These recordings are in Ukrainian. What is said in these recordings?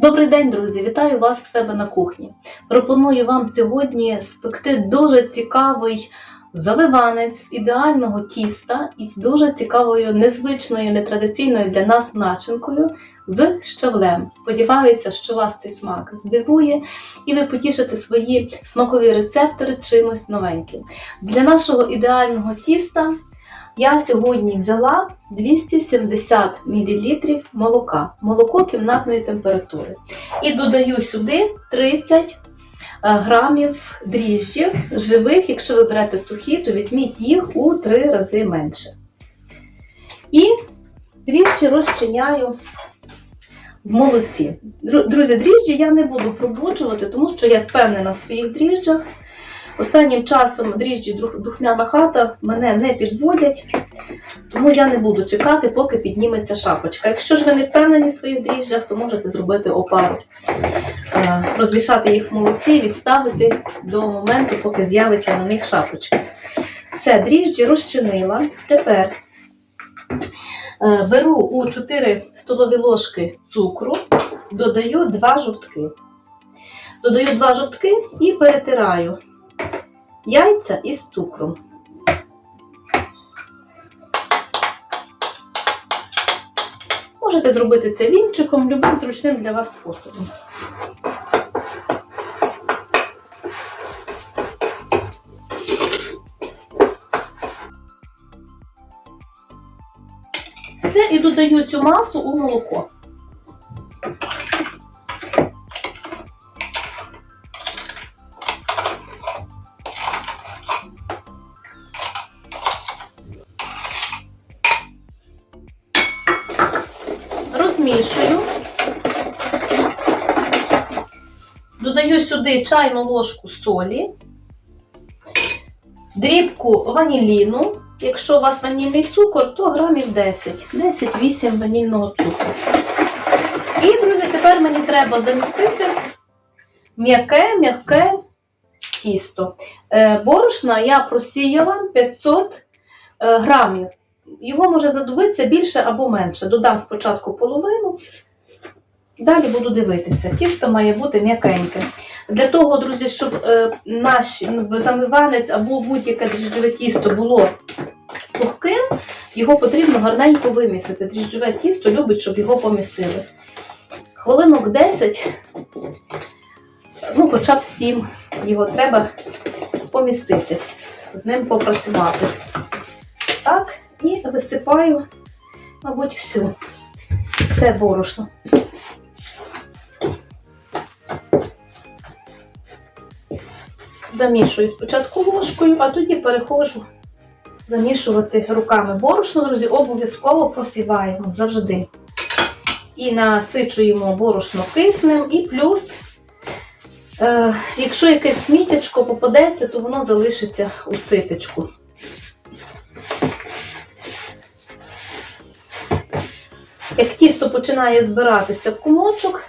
Добрий день, друзі! Вітаю вас в себе на кухні. Пропоную вам сьогодні спекти дуже цікавий завиванець ідеального тіста із дуже цікавою, незвичною, нетрадиційною для нас начинкою з щавлем. Сподіваюся, що вас цей смак здивує і ви потішите свої смакові рецептори чимось новеньким. Для нашого ідеального тіста я сьогодні взяла 270 мл молока, молоко кімнатної температури. І додаю сюди 30 е, грамів дріжджів живих. Якщо ви берете сухі, то візьміть їх у 3 рази менше. І дріжджі розчиняю в молоці. Друзі, дріжджі я не буду пробуджувати, тому що я впевнена в своїх дріжджах. Останнім часом дріжджі духмяна хата мене не підводять, тому я не буду чекати, поки підніметься шапочка. Якщо ж ви не впевнені в своїх дріжджах, то можете зробити опару, Е, розвішати їх в молоці і відставити до моменту, поки з'явиться на них шапочка. Все, дріжджі розчинила. Тепер е, беру у 4 столові ложки цукру, додаю 2 жовтки. Додаю 2 жовтки і перетираю яйця із цукром. Можете зробити це вінчиком, любим зручним для вас способом. Все, і додаю цю масу у молоко. Сюди чайну ложку солі, дрібку ваніліну. Якщо у вас ванільний цукор, то грамів 10, 10-8 ванільного цукру. І, друзі, тепер мені треба замістити м'яке, м'яке тісто. Е, Борошна я просіяла 500 е, грамів. Його може задобитися більше або менше. Додам спочатку половину, далі буду дивитися. Тісто має бути м'якеньке. Для того, друзі, щоб е, наш замиванець або будь-яке дріжджове тісто було пухким, його потрібно гарненько вимісити. Дріжджове тісто любить, щоб його помісили. Хвилинок 10, ну хоча б 7, його треба помістити, з ним попрацювати. Так, і висипаю, мабуть, всю. Все борошно. Замішую спочатку ложкою, а тоді переходжу замішувати руками. Борошно, друзі, обов'язково просіваємо завжди. І насичуємо борошно киснем, і плюс, е, якщо якесь сміттячко попадеться, то воно залишиться у ситечку. Як тісто починає збиратися в кумочок,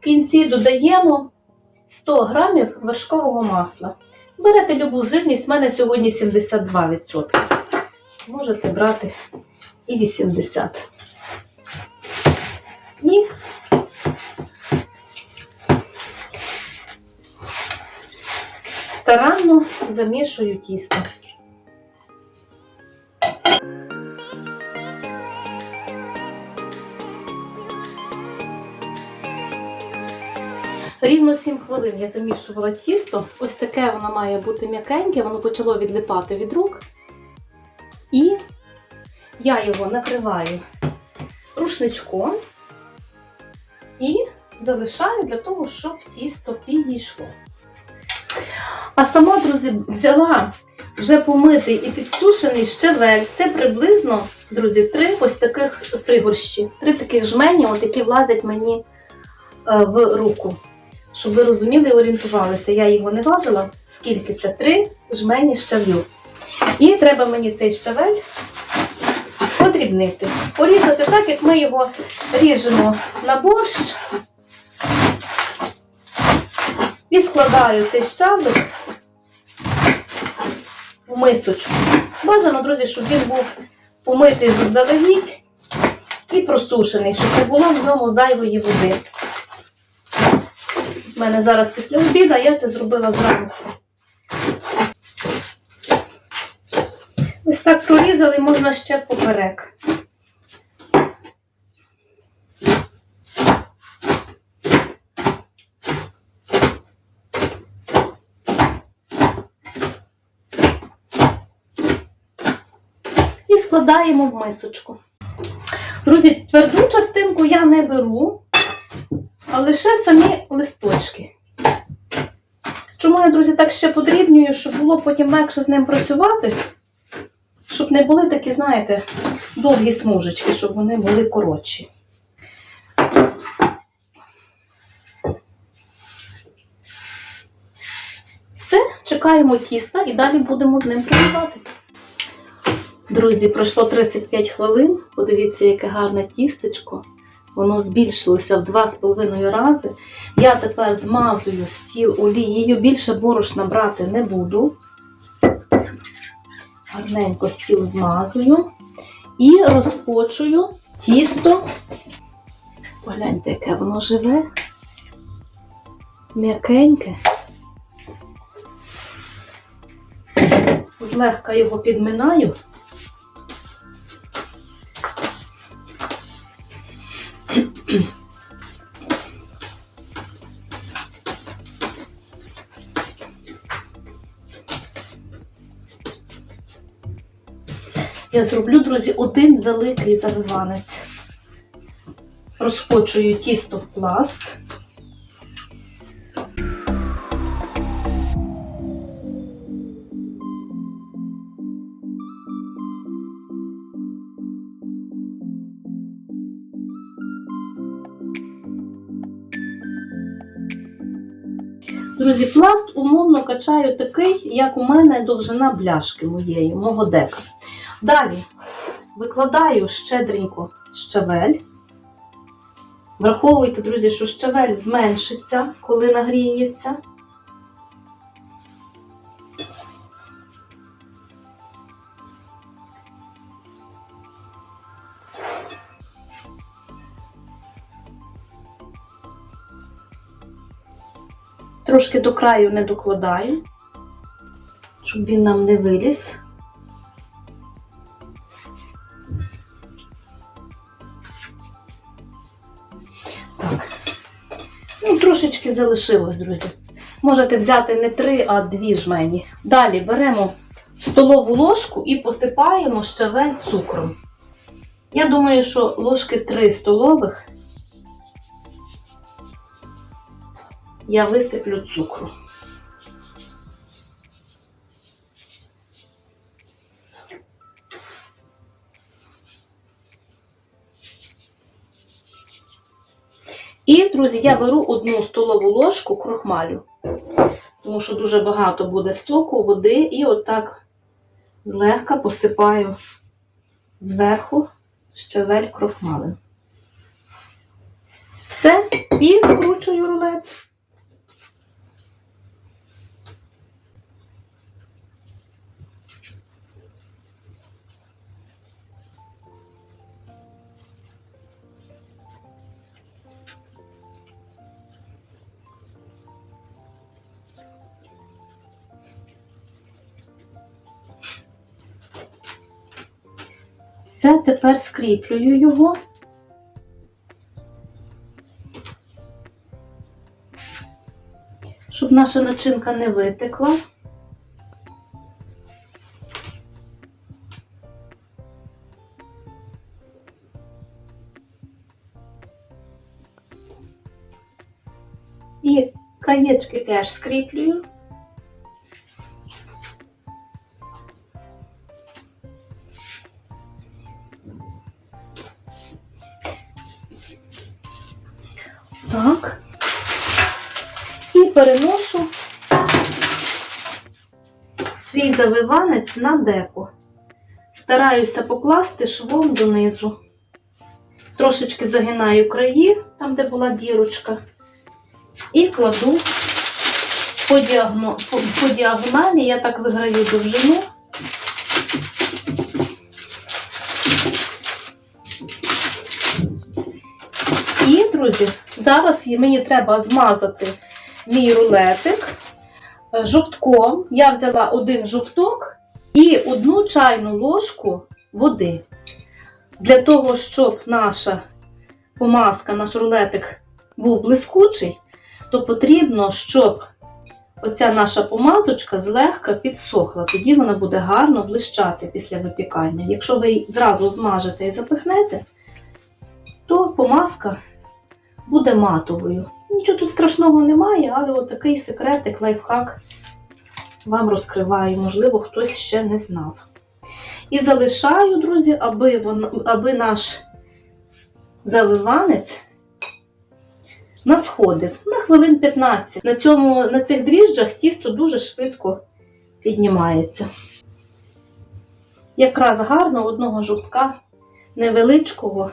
в кінці додаємо 100 грамів вершкового масла. Берете любу жирність, в мене сьогодні 72%. Можете брати і 80. І старанно замішую тісто. Рівно 7 хвилин я замішувала тісто. Ось таке воно має бути м'якеньке, воно почало відлипати від рук. І я його накриваю рушничком і залишаю для того, щоб тісто підійшло. А сама, друзі, взяла вже помитий і підсушений щавель. Це приблизно, друзі, три ось таких пригорщі, три таких жмені, от які влазять мені е, в руку. Щоб ви розуміли і орієнтувалися, я його не важила, скільки це три жмені щавлю. І треба мені цей щавель подрібнити. Порізати так, як ми його ріжемо на борщ. І складаю цей щавлик в мисочку. Бажано, друзі, щоб він був помитий заздалегідь і просушений, щоб не було в ньому зайвої води. У мене зараз після обіду, я це зробила зранку. Ось так прорізали, можна ще поперек. І складаємо в мисочку. Друзі, тверду частинку я не беру, а лише самі листочки. Чому я, друзі, так ще подрібнюю, щоб було потім легше з ним працювати, щоб не були такі, знаєте, довгі смужечки, щоб вони були коротші. Все, чекаємо тіста і далі будемо з ним працювати. Друзі, пройшло 35 хвилин. Подивіться, яке гарне тістечко. Воно збільшилося в 2,5 рази. Я тепер змазую стіл олією. Більше борошна брати не буду. Гарненько стіл змазую. І розпочую тісто. Погляньте, яке воно живе. М'якеньке. Злегка його підминаю. Я зроблю, друзі, один великий завиванець. Розкочую тісто в пласт. Друзі, пласт умовно качаю такий, як у мене довжина бляшки моєї, мого дека. Далі викладаю щедренько щавель. Враховуйте, друзі, що щавель зменшиться, коли нагріється. Трошки до краю не докладаю, щоб він нам не виліз. Ну, трошечки залишилось, друзі. Можете взяти не три, а дві жмені. Далі беремо столову ложку і посипаємо щавель цукром. Я думаю, що ложки 3 столових я висиплю цукру. Друзі, я беру одну столову ложку крохмалю, тому що дуже багато буде соку, води, і отак злегка посипаю зверху щавель крохмалем. Все, і скручую рулет. Все, тепер скріплюю його. Щоб наша начинка не витекла. І краєчки теж скріплюю. Так. І переношу свій завиванець на деко. Стараюся покласти швом донизу. Трошечки загинаю краї, там, де була дірочка, і кладу по, діагно... по, по діагоналі, я так виграю довжину. І, друзі, зараз мені треба змазати мій рулетик е, жовтком. Я взяла один жовток і одну чайну ложку води. Для того, щоб наша помазка, наш рулетик був блискучий, то потрібно, щоб оця наша помазочка злегка підсохла. Тоді вона буде гарно блищати після випікання. Якщо ви її зразу змажете і запихнете, то помазка буде матовою. Нічого тут страшного немає, але от такий секретик, лайфхак вам розкриваю. Можливо, хтось ще не знав. І залишаю, друзі, аби, вон, аби наш заливанець насходив на хвилин 15. На, цьому, на цих дріжджах тісто дуже швидко піднімається. Якраз гарно одного жовтка невеличкого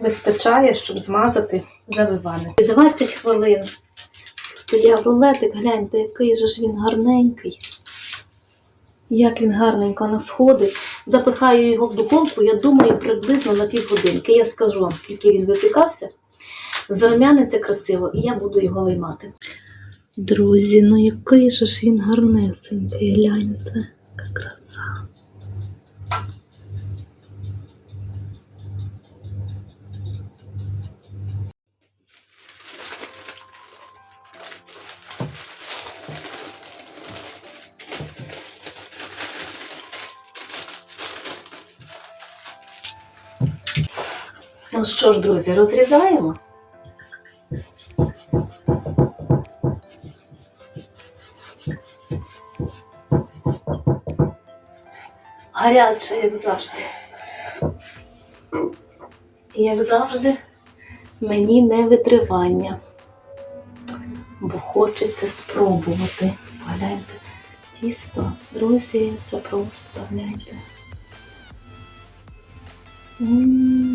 вистачає, щоб змазати завиване. 20 хвилин. Стояв рулетик, гляньте, який же ж він гарненький. Як він гарненько насходить. Запихаю його в духовку, я думаю, приблизно на півгодинки. Я скажу вам, скільки він випікався. Зарум'яниться красиво, і я буду його виймати. Друзі, ну який же ж він гарнесенький, гляньте, яка краса. Ну що ж, друзі, розрізаємо. Гаряче, як завжди. Як завжди, мені не витривання, бо хочеться спробувати. Погляньте, тісто, друзі, це просто гляньте. М,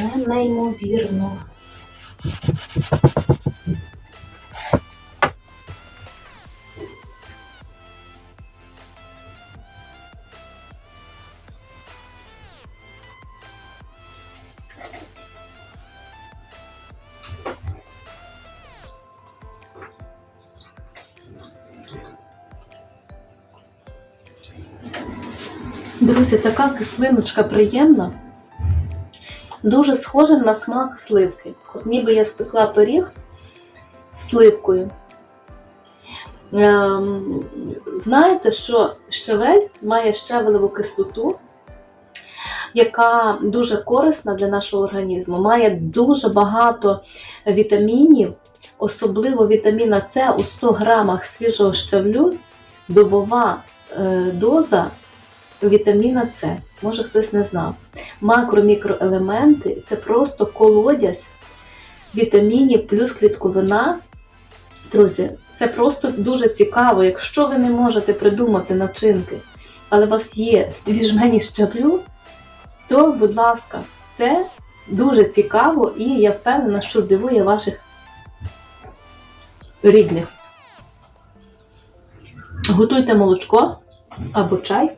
Це неймовірно. Друзі, така кислиночка приємна. Дуже схожа на смак сливки. Ніби я спекла пиріг з сливкою. Ем, знаєте, що щавель має щавелеву кислоту, яка дуже корисна для нашого організму. Має дуже багато вітамінів, особливо вітаміна С у 100 грамах свіжого щавлю, добова е, доза вітаміна С. Може хтось не знав. Макро-мікроелементи це просто колодязь вітамінів плюс клітковина. Друзі, це просто дуже цікаво. Якщо ви не можете придумати начинки, але у вас є дві жмені щаблю, то, будь ласка, це дуже цікаво і я впевнена, що здивує ваших рідних. Готуйте молочко або чай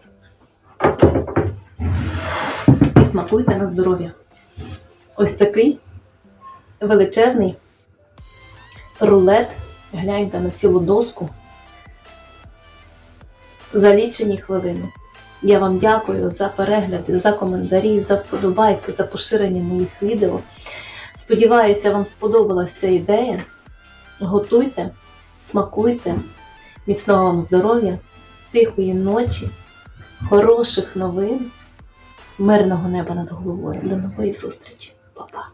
і смакуйте на здоров'я. Ось такий величезний рулет. Гляньте на цілу доску за лічені хвилини. Я вам дякую за перегляди, за коментарі, за вподобайки, за поширення моїх відео. Сподіваюся, вам сподобалася ця ідея. Готуйте, смакуйте, міцного вам здоров'я, тихої ночі, хороших новин, мирного неба над головою. До нової зустрічі. Па-па!